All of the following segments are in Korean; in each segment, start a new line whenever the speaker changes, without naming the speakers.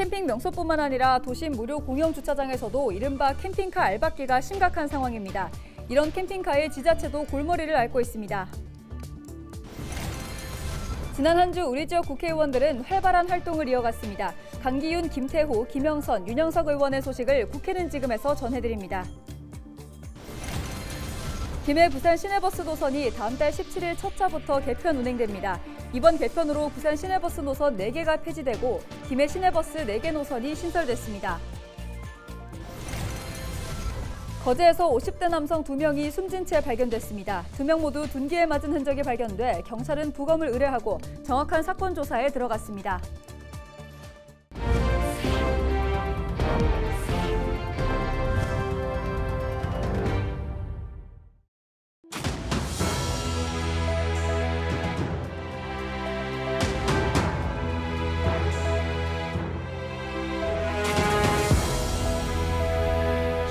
캠핑 명소뿐만 아니라 도심 무료 공영 주차장에서도 이른바 캠핑카 알박기가 심각한 상황입니다. 이런 캠핑카의 지자체도 골머리를 앓고 있습니다. 지난 한 주 우리 지역 국회의원들은 활발한 활동을 이어갔습니다. 강기윤, 김태호, 김영선, 윤영석 의원의 소식을 국회는 지금에서 전해드립니다. 김해 부산 시내버스 노선이 다음 달 17일 첫 차부터 개편 운행됩니다. 이번 개편으로 부산 시내버스 노선 4개가 폐지되고 김해 시내버스 4개 노선이 신설됐습니다. 거제에서 50대 남성 2명이 숨진 채 발견됐습니다. 2명 모두 둔기에 맞은 흔적이 발견돼 경찰은 부검을 의뢰하고 정확한 사건 조사에 들어갔습니다.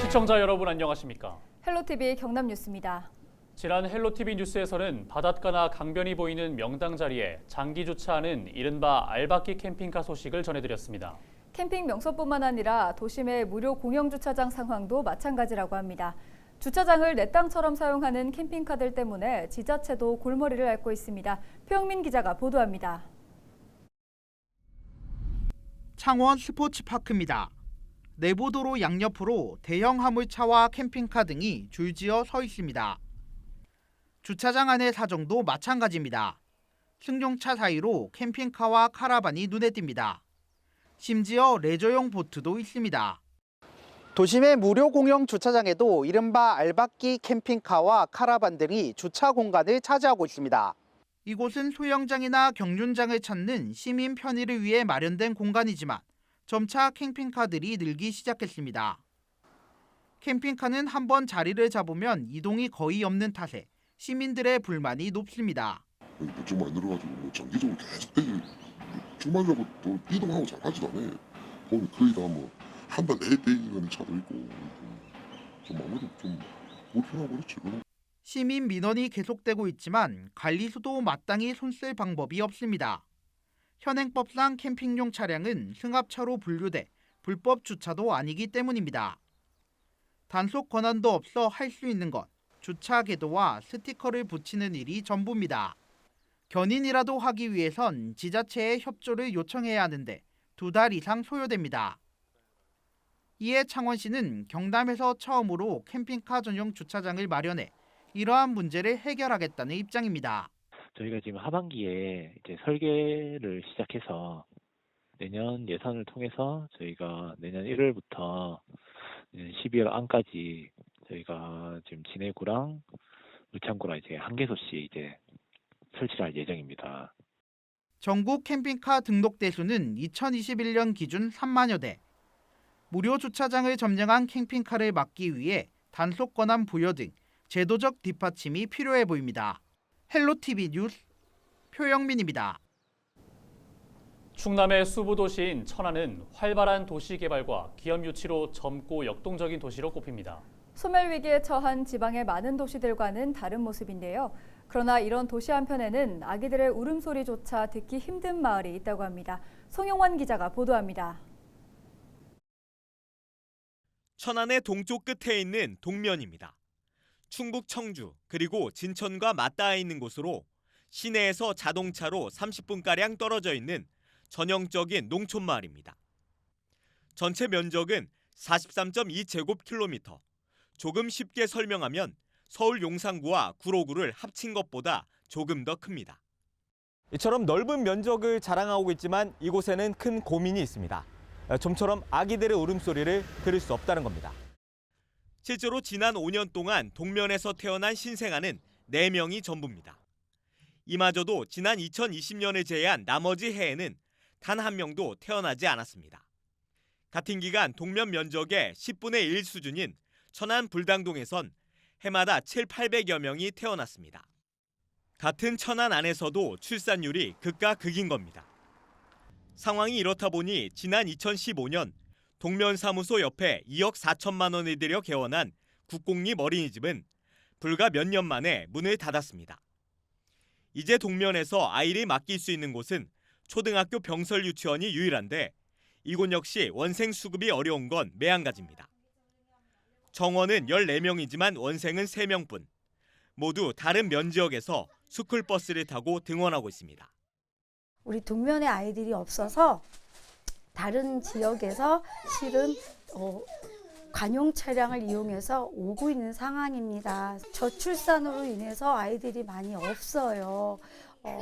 시청자 여러분 안녕하십니까?
헬로티비 경남 뉴스입니다.
지난 헬로티비 뉴스에서는 바닷가나 강변이 보이는 명당 자리에 장기 주차하는 이른바 알바끼 캠핑카 소식을 전해드렸습니다.
캠핑 명소뿐만 아니라 도심의 무료 공영 주차장 상황도 마찬가지라고 합니다. 주차장을 내 땅처럼 사용하는 캠핑카들 때문에 지자체도 골머리를 앓고 있습니다. 표영민 기자가 보도합니다.
창원 스포츠파크입니다. 내부도로 양옆으로 대형 화물차와 캠핑카 등이 줄지어 서 있습니다. 주차장 안의 사정도 마찬가지입니다. 승용차 사이로 캠핑카와 카라반이 눈에 띕니다. 심지어 레저용 보트도 있습니다. 도심의 무료 공영 주차장에도 이른바 알박기 캠핑카와 카라반 등이 주차 공간을 차지하고 있습니다. 이곳은 소형장이나 경륜장을 찾는 시민 편의를 위해 마련된 공간이지만 점차 캠핑카들이 늘기 시작했습니다. 캠핑카는 한번 자리를 잡으면 이동이 거의 없는 탓에 시민들의 불만이 높습니다.
대충 많이 늘어가지고 뭐 정기적으로 계속 주말이라고 또 이동하고 잘 하지도 않아요. 보면 거의 다뭐 한 달 내내 대기가는 차도 있고 좀 아무래도 좀 불편하고 그렇지.
시민 민원이 계속되고 있지만 관리소도 마땅히 손쓸 방법이 없습니다. 현행법상 캠핑용 차량은 승합차로 분류돼 불법 주차도 아니기 때문입니다. 단속 권한도 없어 할 수 있는 것 주차 궤도와 스티커를 붙이는 일이 전부입니다. 견인이라도 하기 위해선 지자체의 협조를 요청해야 하는데 두 달 이상 소요됩니다. 이에 창원시는 경남에서 처음으로 캠핑카 전용 주차장을 마련해 이러한 문제를 해결하겠다는 입장입니다.
저희가 지금 하반기에 이제 설계를 시작해서 내년 예산을 통해서 저희가 내년 1월부터 12월 안까지 저희가 지금 진해구랑 울창구랑 이제 한 개소씩 이제 설치를 할 예정입니다.
전국 캠핑카 등록 대수는 2021년 기준 3만여 대. 무료 주차장을 점령한 캠핑카를 막기 위해 단속 권한 부여 등 제도적 뒷받침이 필요해 보입니다. 헬로티비 뉴스 표영민입니다.
충남의 수부 도시인 천안은 활발한 도시 개발과 기업 유치로 젊고 역동적인 도시로 꼽힙니다.
소멸 위기에 처한 지방의 많은 도시들과는 다른 모습인데요. 그러나 이런 도시 한편에는 아기들의 울음소리조차 듣기 힘든 마을이 있다고 합니다. 송영환 기자가 보도합니다.
천안의 동쪽 끝에 있는 동면입니다. 충북 청주 그리고 진천과 맞닿아 있는 곳으로 시내에서 자동차로 30분가량 떨어져 있는 전형적인 농촌 마을입니다. 전체 면적은 43.2제곱킬로미터. 조금 쉽게 설명하면 서울 용산구와 구로구를 합친 것보다 조금 더 큽니다.
이처럼 넓은 면적을 자랑하고 있지만 이곳에는 큰 고민이 있습니다. 좀처럼 아기들의 울음소리를 들을 수 없다는 겁니다.
실제로 지난 5년 동안 동면에서 태어난 신생아는 4명이 전부입니다. 이마저도 지난 2020년을 제외한 나머지 해에는 단 한 명도 태어나지 않았습니다. 같은 기간 동면 면적의 10분의 1 수준인 천안 불당동에선 해마다 7, 800여 명이 태어났습니다. 같은 천안 안에서도 출산율이 극과 극인 겁니다. 상황이 이렇다 보니 지난 2015년 동면사무소 옆에 2억 4천만 원을 들여 개원한 국공립 어린이집은 불과 몇 년 만에 문을 닫았습니다. 이제 동면에서 아이를 맡길 수 있는 곳은 초등학교 병설 유치원이 유일한데 이곳 역시 원생 수급이 어려운 건 매한가지입니다. 정원은 14명이지만 원생은 3명뿐. 모두 다른 면 지역에서 스쿨버스를 타고 등원하고 있습니다.
우리 동면에 아이들이 없어서 다른 지역에서 실은 어, 관용 차량을 이용해서 오고 있는 상황입니다. 저출산으로 인해서 아이들이 많이 없어요. 어,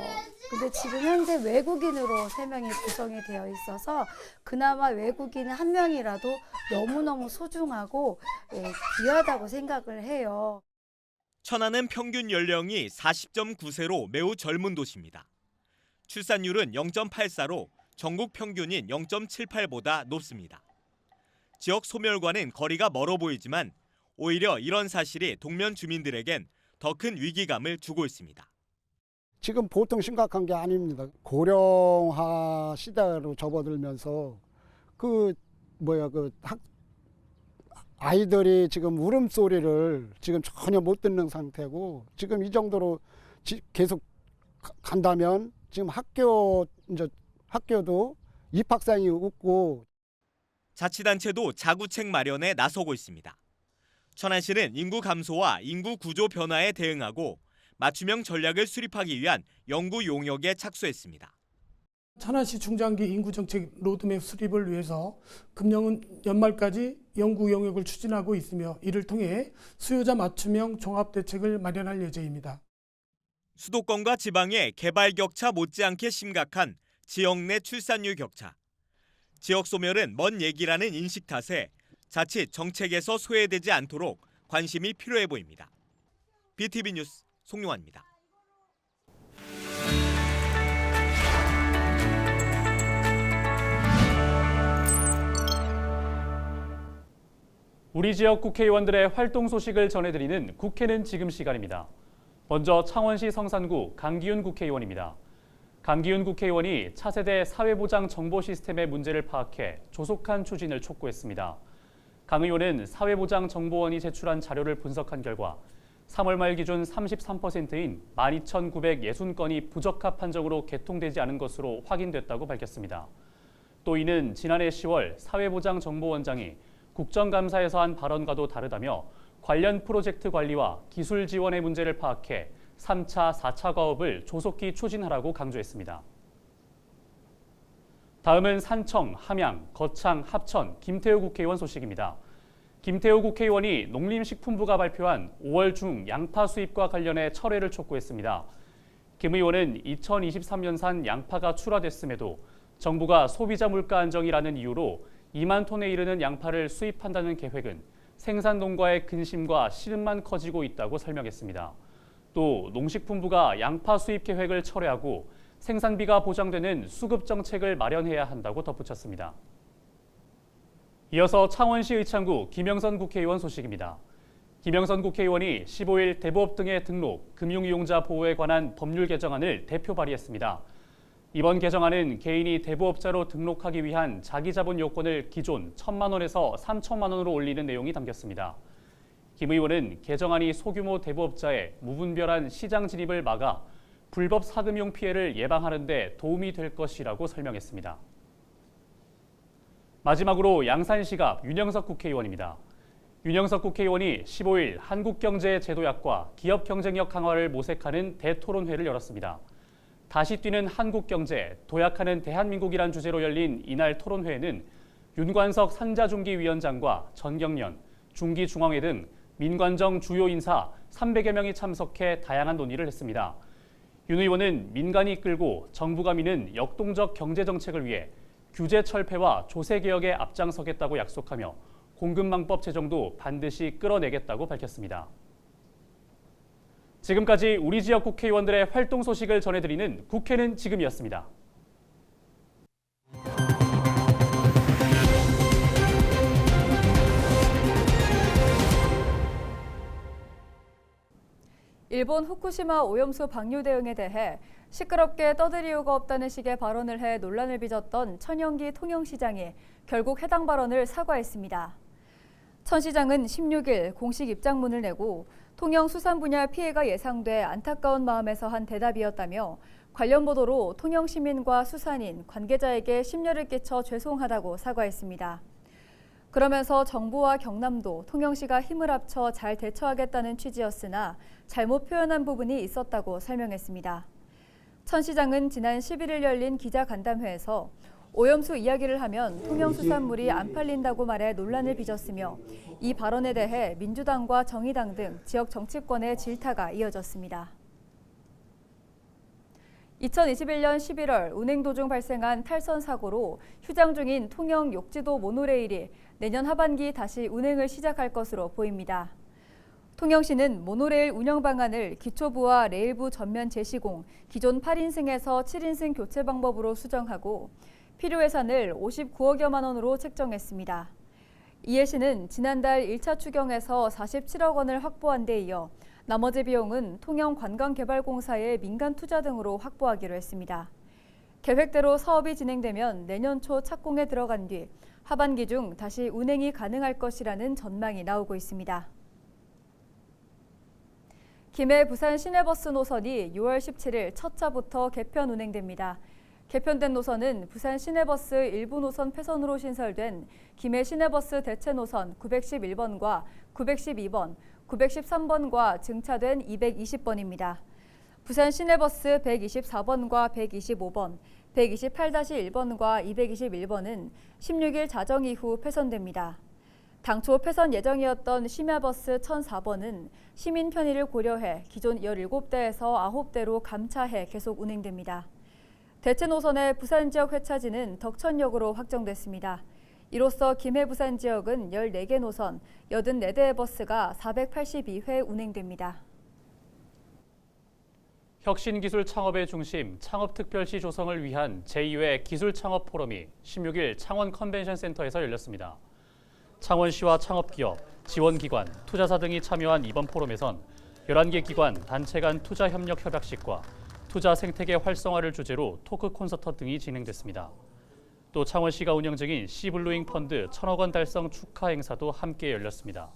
근데 지금 현재 외국인으로 세 명이 구성이 되어 있어서 그나마 외국인 한 명이라도 너무너무 소중하고 예, 귀하다고 생각을 해요.
천안은 평균 연령이 40.9세로 매우 젊은 도시입니다. 출산율은 0.84로 전국 평균인 0.78보다 높습니다. 지역 소멸과는 거리가 멀어 보이지만 오히려 이런 사실이 동면 주민들에겐 더 큰 위기감을 주고 있습니다.
지금 보통 심각한 게 아닙니다. 고령화 시대로 접어들면서 그 뭐야 그 학, 아이들이 지금 울음소리를 지금 전혀 못 듣는 상태고 지금 이 정도로 지- 계속 가- 간다면 지금 학교 이제 학교도 입학생이 없고
자치단체도 자구책 마련에 나서고 있습니다. 천안시는 인구 감소와 인구 구조 변화에 대응하고 맞춤형 전략을 수립하기 위한 연구 용역에 착수했습니다.
천안시 중장기 인구 정책 로드맵 수립을 위해서 금년 연말까지 연구 영역을 추진하고 있으며 이를 통해 수요자 맞춤형 종합 대책을 마련할 예정입니다.
수도권과 지방의 개발 격차 못지않게 심각한 지역 내 출산율 격차. 지역 소멸은 먼 얘기라는 인식 탓에 자칫 정책에서 소외되지 않도록 관심이 필요해 보입니다. BTV 뉴스 송용환입니다.
우리 지역 국회의원들의 활동 소식을 전해드리는 국회는 지금 시간입니다. 먼저 창원시 성산구 강기훈 국회의원입니다. 강기훈 국회의원이 차세대 사회보장 정보 시스템의 문제를 파악해 조속한 추진을 촉구했습니다. 강 의원은 사회보장 정보원이 제출한 자료를 분석한 결과 3월 말 기준 33%인 12,960건이 부적합 판정으로 개통되지 않은 것으로 확인됐다고 밝혔습니다. 또 이는 지난해 10월 사회보장 정보원장이 국정감사에서 한 발언과도 다르다며 관련 프로젝트 관리와 기술 지원의 문제를 파악해 3차, 4차 과업을 조속히 추진하라고 강조했습니다. 다음은 산청, 함양, 거창, 합천, 김태우 국회의원 소식입니다. 김태우 국회의원이 농림식품부가 발표한 5월 중 양파 수입과 관련해 철회를 촉구했습니다. 김 의원은 2023년산 양파가 출하됐음에도 정부가 소비자 물가 안정이라는 이유로 2만 톤에 이르는 양파를 수입한다는 계획은 생산농가의 근심과 시름만 커지고 있다고 설명했습니다. 또 농식품부가 양파 수입 계획을 철회하고 생산비가 보장되는 수급 정책을 마련해야 한다고 덧붙였습니다. 이어서 창원시 의창구 김영선 국회의원 소식입니다. 김영선 국회의원이 15일 대부업 등의 등록, 금융이용자 보호에 관한 법률 개정안을 대표 발의했습니다. 이번 개정안은 개인이 대부업자로 등록하기 위한 자기 자본 요건을 기존 1천만 원에서 3천만 원으로 올리는 내용이 담겼습니다. 김 의원은 개정안이 소규모 대부업자의 무분별한 시장 진입을 막아 불법 사금융 피해를 예방하는 데 도움이 될 것이라고 설명했습니다. 마지막으로 양산시갑 윤영석 국회의원입니다. 윤영석 국회의원이 15일 한국경제제도약과 기업 경쟁력 강화를 모색하는 대토론회를 열었습니다. 다시 뛰는 한국경제, 도약하는 대한민국이란 주제로 열린 이날 토론회에는 윤관석 산자중기위원장과 전경련, 중기중앙회 등 민관정 주요 인사 300여 명이 참석해 다양한 논의를 했습니다. 윤 의원은 민간이 이끌고 정부가 미는 역동적 경제 정책을 위해 규제 철폐와 조세 개혁에 앞장서겠다고 약속하며 공급망법 제정도 반드시 끌어내겠다고 밝혔습니다. 지금까지 우리 지역 국회의원들의 활동 소식을 전해드리는 국회는 지금이었습니다.
일본 후쿠시마 오염수 방류 대응에 대해 시끄럽게 떠들 이유가 없다는 식의 발언을 해 논란을 빚었던 천영기 통영시장이 결국 해당 발언을 사과했습니다. 천 시장은 16일 공식 입장문을 내고 통영 수산 분야 피해가 예상돼 안타까운 마음에서 한 대답이었다며 관련 보도로 통영 시민과 수산인, 관계자에게 심려를 끼쳐 죄송하다고 사과했습니다. 그러면서 정부와 경남도, 통영시가 힘을 합쳐 잘 대처하겠다는 취지였으나 잘못 표현한 부분이 있었다고 설명했습니다. 천 시장은 지난 11일 열린 기자 간담회에서 오염수 이야기를 하면 통영수산물이 안 팔린다고 말해 논란을 빚었으며 이 발언에 대해 민주당과 정의당 등 지역 정치권의 질타가 이어졌습니다. 2021년 11월 운행 도중 발생한 탈선 사고로 휴장 중인 통영 욕지도 모노레일이 내년 하반기 다시 운행을 시작할 것으로 보입니다. 통영시는 모노레일 운영 방안을 기초부와 레일부 전면 재시공, 기존 8인승에서 7인승 교체 방법으로 수정하고 필요 예산을 59억여만 원으로 책정했습니다. 이해 시는 지난달 1차 추경에서 47억 원을 확보한 데 이어 나머지 비용은 통영관광개발공사의 민간 투자 등으로 확보하기로 했습니다. 계획대로 사업이 진행되면 내년 초 착공에 들어간 뒤 하반기 중 다시 운행이 가능할 것이라는 전망이 나오고 있습니다. 김해 부산 시내버스 노선이 6월 17일 첫 차부터 개편 운행됩니다. 개편된 노선은 부산 시내버스 일부 노선 폐선으로 신설된 김해 시내버스 대체 노선 911번과 912번, 913번과 증차된 220번입니다. 부산 시내버스 124번과 125번, 128-1번과 221번은 16일 자정 이후 폐선됩니다. 당초 폐선 예정이었던 심야버스 1004번은 시민 편의를 고려해 기존 17대에서 9대로 감차해 계속 운행됩니다. 대체 노선의 부산 지역 회차지는 덕천역으로 확정됐습니다. 이로써 김해 부산 지역은 14개 노선, 84대의 버스가 482회 운행됩니다.
혁신기술 창업의 중심 창업특별시 조성을 위한 제2회 기술창업 포럼이 16일 창원 컨벤션 센터에서 열렸습니다. 창원시와 창업기업, 지원기관, 투자사 등이 참여한 이번 포럼에선 11개 기관, 단체 간 투자 협력 협약식과 투자 생태계 활성화를 주제로 토크 콘서트 등이 진행됐습니다. 또 창원시가 운영 중인 시블루잉 펀드 천억 원 달성 축하 행사도 함께 열렸습니다.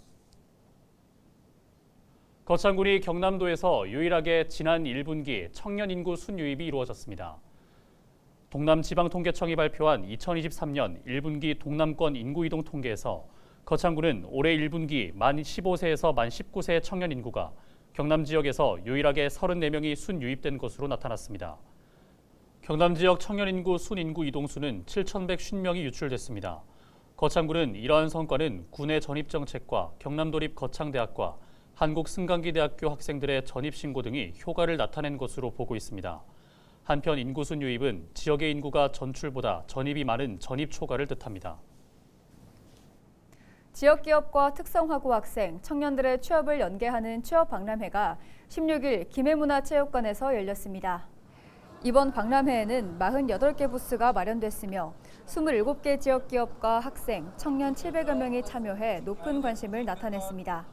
거창군이 경남도에서 유일하게 지난 1분기 청년 인구 순유입이 이루어졌습니다. 동남지방통계청이 발표한 2023년 1분기 동남권 인구 이동 통계에서 거창군은 올해 1분기 만 15세에서 만 19세의 청년 인구가 경남 지역에서 유일하게 34명이 순유입된 것으로 나타났습니다. 경남 지역 청년 인구 순 인구 이동수는 7,150명이 유출됐습니다. 거창군은 이러한 성과는 군의 전입 정책과 경남도립 거창대학과 한국승강기대학교 학생들의 전입 신고 등이 효과를 나타낸 것으로 보고 있습니다. 한편 인구순 유입은 지역의 인구가 전출보다 전입이 많은 전입 초과를 뜻합니다.
지역 기업과 특성화고 학생, 청년들의 취업을 연계하는 취업 박람회가 16일 김해문화체육관에서 열렸습니다. 이번 박람회에는 48개 부스가 마련됐으며 27개 지역 기업과 학생, 청년 700여 명이 참여해 높은 관심을 나타냈습니다.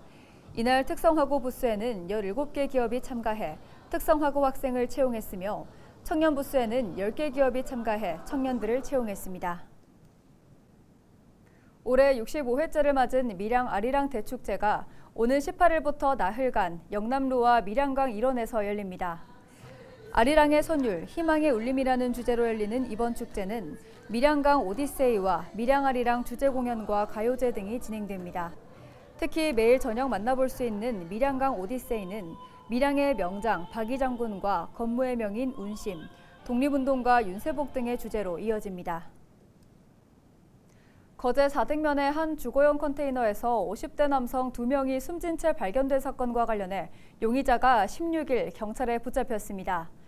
이날 특성화고 부스에는 17개 기업이 참가해 특성화고 학생을 채용했으며 청년 부스에는 10개 기업이 참가해 청년들을 채용했습니다. 올해 65회째를 맞은 밀양 아리랑 대축제가 오는 18일부터 나흘간 영남로와 밀양강 일원에서 열립니다. 아리랑의 선율, 희망의 울림이라는 주제로 열리는 이번 축제는 밀양강 오디세이와 밀양아리랑 주제 공연과 가요제 등이 진행됩니다. 특히 매일 저녁 만나볼 수 있는 밀양강 오디세이는 밀양의 명장 박이 장군과 건무의 명인 운심, 독립운동가 윤세복 등의 주제로 이어집니다. 거제 4등면의 한 주거용 컨테이너에서 50대 남성 2명이 숨진 채 발견된 사건과 관련해 용의자가 16일 경찰에 붙잡혔습니다.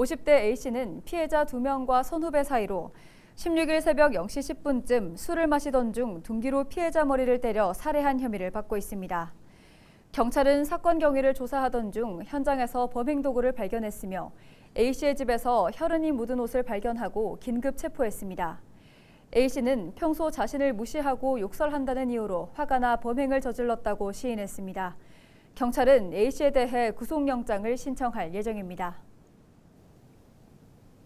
50대 A씨는 피해자 2명과 선후배 사이로 16일 새벽 0시 10분쯤 술을 마시던 중 둔기로 피해자 머리를 때려 살해한 혐의를 받고 있습니다. 경찰은 사건 경위를 조사하던 중 현장에서 범행 도구를 발견했으며 A씨의 집에서 혈흔이 묻은 옷을 발견하고 긴급 체포했습니다. A씨는 평소 자신을 무시하고 욕설한다는 이유로 화가 나 범행을 저질렀다고 시인했습니다. 경찰은 A씨에 대해 구속영장을 신청할 예정입니다.